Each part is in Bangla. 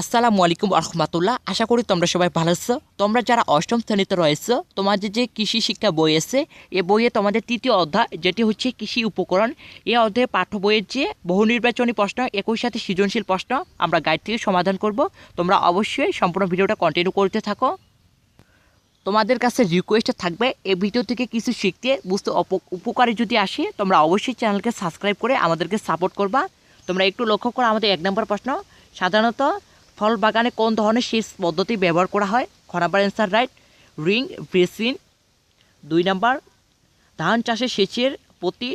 আসসালামু আলাইকুম রহমতুল্লাহ আশা করি তোমরা সবাই ভালো আছো। তোমরা যারা অষ্টম শ্রেণীতে রয়েছো, তোমাদের যে কৃষি শিক্ষা বই আছে, এ বইয়ে তোমাদের তৃতীয় অধ্যায়, যেটি হচ্ছে কৃষি উপকরণ। এ অধ্যায়ে পাঠ্য বইয়ের যে বহু নির্বাচনী প্রশ্ন, একই সাথে সৃজনশীল প্রশ্ন, আমরা গাইড থেকে সমাধান করব। তোমরা অবশ্যই সম্পূর্ণ ভিডিওটা কন্টিনিউ করতে থাকো। তোমাদের কাছে রিকোয়েস্ট থাকবে এই ভিডিও থেকে কিছু শিখতে, বুঝতে উপকারী যদি আসে, তোমরা অবশ্যই চ্যানেলকে সাবস্ক্রাইব করে আমাদেরকে সাপোর্ট করবা। তোমরা একটু লক্ষ্য করো, আমাদের এক নম্বর প্রশ্ন, সাধারণত ফল বাগানে কোন ধরনের সেচ পদ্ধতি ব্যবহার করা হয়? খ নাম্বার অ্যান্সার রাইট রিং ব্রেসিন দুই নাম্বার, ধান চাষে সেচের প্রতি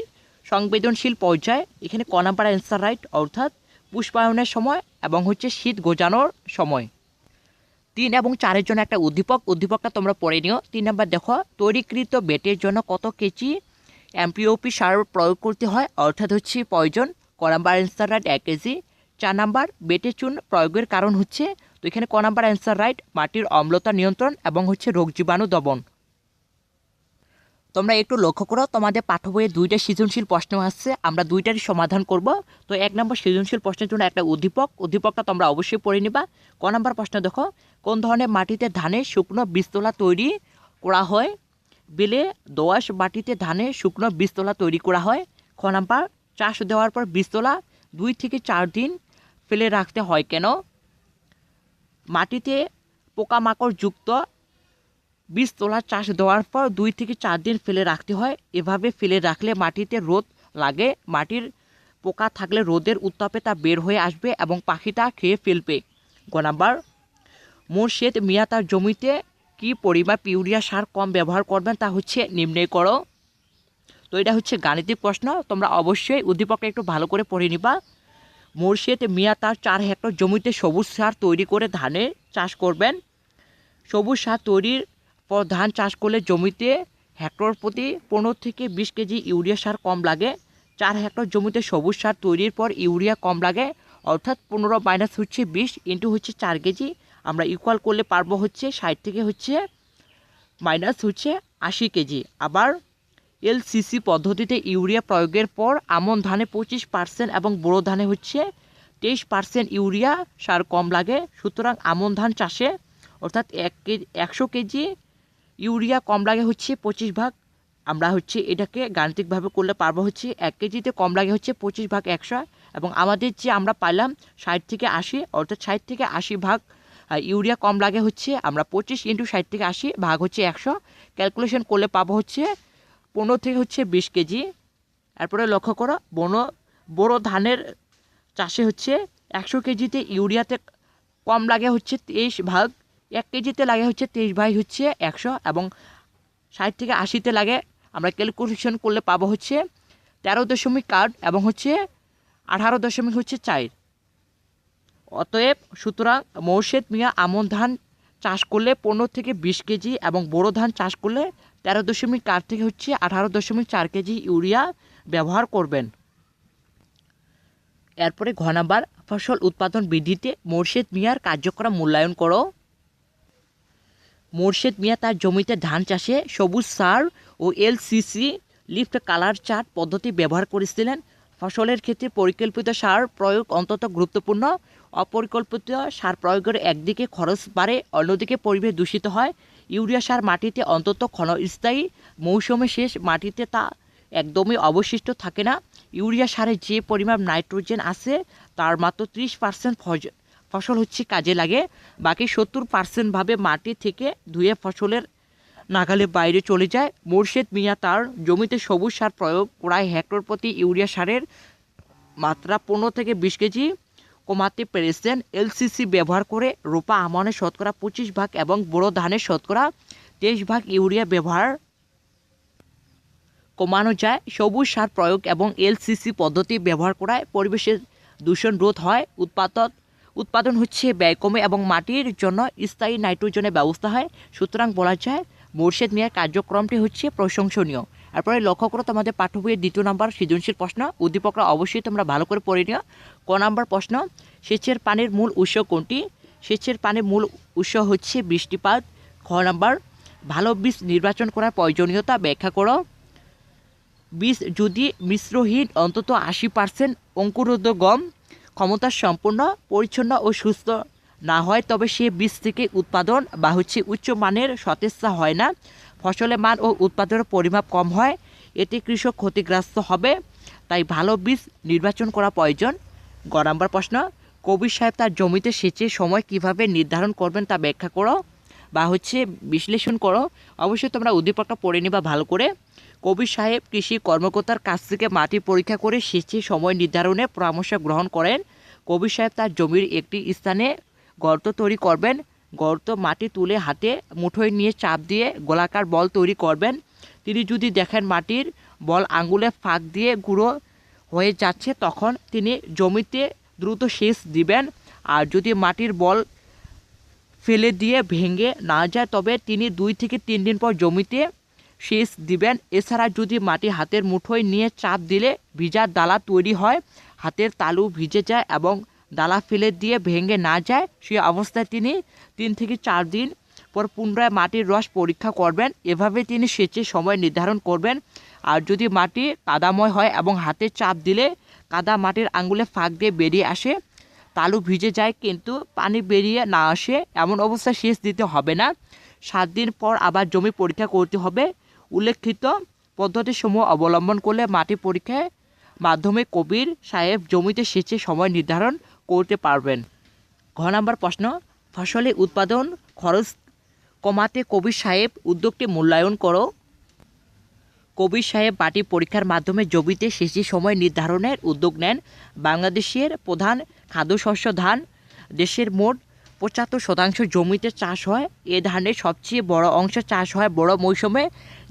সংবেদনশীল পর্যায়ে। এখানে ক নাম্বার অ্যান্সার রাইট অর্থাৎ পুষ্পায়নের সময় এবং হচ্ছে শীত গোজানোর সময়। তিন এবং চারের জন্য একটা উদ্দীপক। উদ্দীপকটা তোমরা পড়ে নিও। তিন নাম্বার, দেখো, তৈরিকৃত বেটের জন্য কত কেজি এমপিওপি সার প্রয়োগ করতে হয়? অর্থাৎ হচ্ছে প্রয়োজন। ক নাম্বার অ্যান্সার রাইট এক কেজি। চার নাম্বার, বেটে চুন প্রয়োগের কারণ হচ্ছে, তো এখানে ক নাম্বার অ্যান্সার রাইট, মাটির অম্লতা নিয়ন্ত্রণ এবং হচ্ছে রোগ জীবাণু দমন। তোমরা একটু লক্ষ্য করো, তোমাদের পাঠ্য বইয়ে দুইটা সৃজনশীল প্রশ্ন আসছে, আমরা দুইটারই সমাধান করব। তো এক নম্বর সৃজনশীল প্রশ্নের জন্য একটা উদ্দীপক, উদ্দীপকটা তোমরা অবশ্যই পড়ে নিবা। ক নম্বর প্রশ্ন দেখো, কোন ধরনের মাটিতে ধানের শুকনো বীজতলা তৈরি করা হয়? বেলে, দোআঁশ মাটিতে ধানের শুকনো বীজতলা তৈরি করা হয়। খ নাম্বার, চাষ দেওয়ার পর বীজতলা দুই থেকে চার দিন ফেলে রাখতে হয় কেন? মাটিতে পোকামাকড় যুক্ত বীজ তোলা চাষ দেওয়ার পর দুই থেকে চার দিন ফেলে রাখতে হয়। এভাবে ফেলে রাখলে মাটিতে রোদ লাগে, মাটির পোকা থাকলে রোদের উত্তাপে তা বের হয়ে আসবে এবং পাখিটা খেয়ে ফেলবে। গ নাম্বার, মোর্শেদ মিয়া তার জমিতে কি পরিমাণ ইউরিয়া সার কম ব্যবহার করবেন তা হচ্ছে নিম্নে করো। তো এটা হচ্ছে গাণিতিক প্রশ্ন, তোমরা অবশ্যই উদ্দীপকটা একটু ভালো করে পড়ে নিবা। মোর্শেদ মিয়া তার চার হেক্টর জমিতে সবুজ সার তৈরি করে ধানের চাষ করবেন। সবুজ সার তৈরির পর ধান চাষ করলে জমিতে হেক্টর প্রতি পনেরো থেকে বিশ কেজি ইউরিয়া সার কম লাগে। চার হেক্টর জমিতে সবুজ সার তৈরির পর ইউরিয়া কম লাগে, অর্থাৎ পনেরো মাইনাস হচ্ছে বিশ ইন্টু হচ্ছে চার কেজি। আমরা ইকুয়াল করলে পারব হচ্ছে ষাট থেকে হচ্ছে মাইনাস হচ্ছে আশি কেজি। আবার এলসিসি পদ্ধতিতে ইউরিয়া প্রয়োগের পর আমন ধানে পঁচিশ পার্সেন্ট এবং বোরো ধানে হচ্ছে তেইশ পার্সেন্ট ইউরিয়া, সার কম লাগে। সুতরাং আমন ধান চাষে অর্থাৎ এক কেজি একশো কেজি ইউরিয়া কম লাগে হচ্ছে পঁচিশ ভাগ। আমরা হচ্ছে এটাকে গাণিতিকভাবে করলে পারব হচ্ছে এক কেজিতে কম লাগে হচ্ছে পঁচিশ ভাগ একশো। এবং আমাদের যে আমরা পাইলাম ষাট থেকে আশি, অর্থাৎ ষাট থেকে আশি ভাগ ইউরিয়া কম লাগে হচ্ছে, আমরা পঁচিশ ইন্টু ষাট থেকে আশি ভাগ হচ্ছে একশো। ক্যালকুলেশন করলে পাবো হচ্ছে পনেরো থেকে হচ্ছে বিশ কেজি। এরপরে লক্ষ্য করো, বনো, বড়ো ধানের চাষে হচ্ছে একশো কেজিতে ইউরিয়াতে কম লাগে হচ্ছে তেইশ ভাগ, এক কেজিতে লাগে হচ্ছে তেইশ ভাগ হচ্ছে একশো এবং ষাট থেকে আশিতে লাগে। আমরা ক্যালকুলেশন করলে পাবো হচ্ছে তেরো দশমিক আট এবং হচ্ছে আঠারো দশমিক হচ্ছে চার। অতএব সুতরাং মৌশেদ মিয়া আমন ধান চাষ করলে পনেরো থেকে বিশ কেজি এবং বোরো ধান চাষ করলে তেরো দশমিক আট থেকে হচ্ছে আঠারো দশমিক চার কেজি ইউরিয়া ব্যবহার করবেন। এরপরে ঘ নাম্বার, ফসল উৎপাদন বৃদ্ধিতে মোর্শেদ মিয়ার কার্যক্রম মূল্যায়ন করো। মোর্শেদ মিয়া তার জমিতে ধান চাষে সবুজ সার ও এলসিসি লিফট কালার চার্ট পদ্ধতি ব্যবহার করেছিলেন। ফসলের ক্ষেত্রে পরিকল্পিত সার প্রয়োগ অন্তত গুরুত্বপূর্ণ। অপরিকল্পিত সার প্রয়োগের একদিকে খরচ বাড়ে, অন্যদিকে পরিবেশ দূষিত হয়। ইউরিয়া সার মাটিতে অন্তত ক্ষণস্থায়ী মৌসুমে শেষ মাটিতে তা একদমই অবশিষ্ট থাকে না। ইউরিয়া সারে যে পরিমাণ নাইট্রোজেন আছে, তার মাত্র ত্রিশ পার্সেন্ট ফসল হচ্ছে কাজে লাগে। বাকি সত্তর পার্সেন্টভাবে মাটি থেকে ধুয়ে ফসলের নাগালে বাইরে চলে যায়। মোর্শেদ মিয়া তার জমিতে সবুজ সার প্রয়োগ প্রায় হেক্টর প্রতি ইউরিয়া সারের মাত্রা পনেরো থেকে বিশ কেজি। কমাতে পেরেছেন এলসিসি ব্যবহার করে রোপা আমনের শতকরা পঁচিশ ভাগ এবং বড় ধানের শতকরা তেইশ ভাগ ইউরিয়া ব্যবহার কমানো যায়। সবুজ সার প্রয়োগ এবং এলসিসি পদ্ধতি ব্যবহার করায় পরিবেশের দূষণ রোধ হয়। উৎপাদন উৎপাদন হচ্ছে ব্যয় কমে এবং মাটির জন্য স্থায়ী নাইট্রোজেনের ব্যবস্থা হয়। সুতরাং বলা যায়, মোর্শেদ মিয়ার কার্যক্রমটি হচ্ছে প্রশংসনীয়। এরপরে লক্ষ্য করো তোমাদের পাঠ্য বইয়ের দ্বিতীয় নম্বর, সৃজনশীল প্রশ্ন। উদ্দীপকরা অবশ্যই তোমরা ভালো করে পড়ে নিও। ক নম্বর প্রশ্ন, সেচের পানির মূল উৎস কোনটি? সেচের পানির মূল উৎস হচ্ছে বৃষ্টিপাত। খ নম্বর, ভালো বীজ নির্বাচন করার প্রয়োজনীয়তা ব্যাখ্যা করো। বীজ যদি মিশ্রহীন, অন্তত আশি পার্সেন্ট অঙ্কুরোদ্গম, ক্ষমতা সম্পন্ন, পরিচ্ছন্ন ও সুস্থ না হয়, তবে সে বীজ থেকে উৎপাদন বা হচ্ছে উচ্চ মানের সতেজতা হয় না। ফসলের মান ও উৎপাদনের পরিমাপ কম হয়, এতে কৃষক ক্ষতিগ্রস্ত হবে। তাই ভালো বীজ নির্বাচন করা প্রয়োজন। গ নম্বর প্রশ্ন, কবির সাহেব তার জমিতে সেচের সময় কীভাবে নির্ধারণ করবেন তা ব্যাখ্যা করো বা হচ্ছে বিশ্লেষণ করো। অবশ্যই তোমরা উদ্দীপকটা পড়ে নিবা ভালো করে। কবির সাহেব কৃষি কর্মকর্তার কাছ থেকে মাটি পরীক্ষা করে সেচের সময় নির্ধারণে পরামর্শ গ্রহণ করেন। কবির সাহেব তার জমির একটি স্থানে গর্ত তৈরি করবেন। গর্ত, মাটি তুলে হাতে মুঠোয় নিয়ে চাপ দিয়ে গোলাকার বল তৈরি করবেন। তিনি যদি দেখেন মাটির বল আঙ্গুলে ফাঁক দিয়ে গুঁড়ো হয়ে যাচ্ছে, তখন তিনি জমিতে দ্রুত সেচ দিবেন। আর যদি মাটির বল ফেলে দিয়ে ভেঙে না যায়, তবে তিনি দুই থেকে তিন দিন পর জমিতে সেচ দিবেন। এছাড়া যদি মাটি হাতের মুঠোয় নিয়ে চাপ দিলে ভিজার ডালা তৈরি হয়, হাতের তালু ভিজে যায় এবং ডালা ফেলে দিয়ে ভেঙে না যায়, সেই অবস্থায় তিনি তিন থেকে চার দিন পর পুনরায় মাটির রস পরীক্ষা করবেন। এভাবে তিনি সেচের সময় নির্ধারণ করবেন। আর যদি মাটি কাদাময় হয় এবং হাতে চাপ দিলে কাদা মাটির আঙ্গুলে ফাঁক দিয়ে বেরিয়ে আসে, তালু ভিজে যায় কিন্তু পানি বেরিয়ে না আসে, এমন অবস্থায় সেচ দিতে হবে না। সাত দিন পর আবার জমি পরীক্ষা করতে হবে। উল্লেখিত পদ্ধতিসমূহ অবলম্বন করলে মাটি পরীক্ষায় মাধ্যমে কবির সাহেব জমিতে সেচের সময় নির্ধারণ করতে পারবেন। ঘ নম্বর প্রশ্ন ফসলের উৎপাদন খরচ কমাতে কবির সাহেব উদ্যোগটি মূল্যায়ন করো। কবির সাহেব মাটি পরীক্ষার মাধ্যমে জমিতে সেচের সময় নির্ধারণের উদ্যোগ নেন। বাংলাদেশের প্রধান খাদ্যশস্য ধান, দেশের মোট পঁচাত্তর শতাংশ জমিতে চাষ হয়। এ ধানের সবচেয়ে বড় অংশ চাষ হয় বড় মৌসুমে।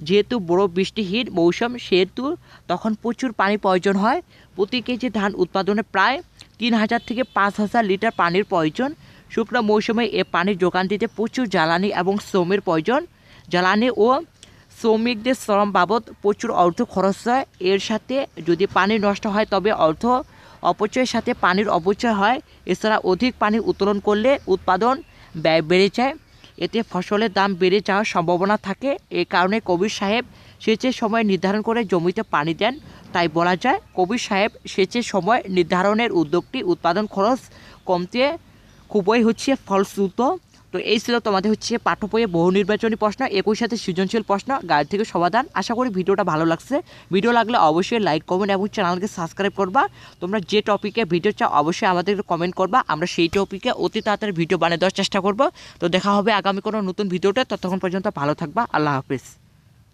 যেহেতু বড় বৃষ্টিহীন মৌসুম, সেহেতু তখন প্রচুর পানি প্রয়োজন হয়। প্রতি কেজি ধান উৎপাদনে প্রায় তিন হাজার থেকে পাঁচ হাজার লিটার পানির প্রয়োজন। শুকনো মৌসুমে এ পানির যোগান দিতে প্রচুর জ্বালানি এবং শ্রমের প্রয়োজন। জ্বালানি ও শ্রমিকদের শ্রম বাবদ প্রচুর অর্থ খরচ হয়। এর সাথে যদি পানি নষ্ট হয়, তবে অর্থ অপচয়ের সাথে পানির অপচয় হয়। এছাড়া অধিক পানি উত্তোলন করলে উৎপাদন ব্যয় বেড়ে যায়। এতে ফসলের দাম বেড়ে যাওয়ার সম্ভাবনা থাকে। এ কারণে কবির সাহেব সেচের সময় নির্ধারণ করে জমিতে পানি দেন। তাই বলা যায়, কবির সাহেব সেচের সময় নির্ধারণের উদ্যোগটি উৎপাদন খরচ কমতে খুবই হচ্ছে ফলশ্রুত। তো এই ছিল তোমাদের হচ্ছে পাঠ্য বইয়ে বহু নির্বাচনী প্রশ্ন, একই সাথে সৃজনশীল প্রশ্ন গাইড থেকে সমাধান। আশা করি ভিডিওটা ভালো লাগছে। ভিডিও লাগলে অবশ্যই লাইক কমেন্ট এবং চ্যানেলকে সাবস্ক্রাইব করবা। তোমরা যে টপিকে ভিডিও চাও, অবশ্যই আমাদের কমেন্ট করবা। আমরা সেই টপিকে অতি তাড়াতাড়ি ভিডিও বানিয়ে দেওয়ার চেষ্টা করব। তো দেখা হবে আগামী কোনো নতুন ভিডিওটা ততক্ষণ পর্যন্ত ভালো থাকবা। আল্লাহ হাফিজ।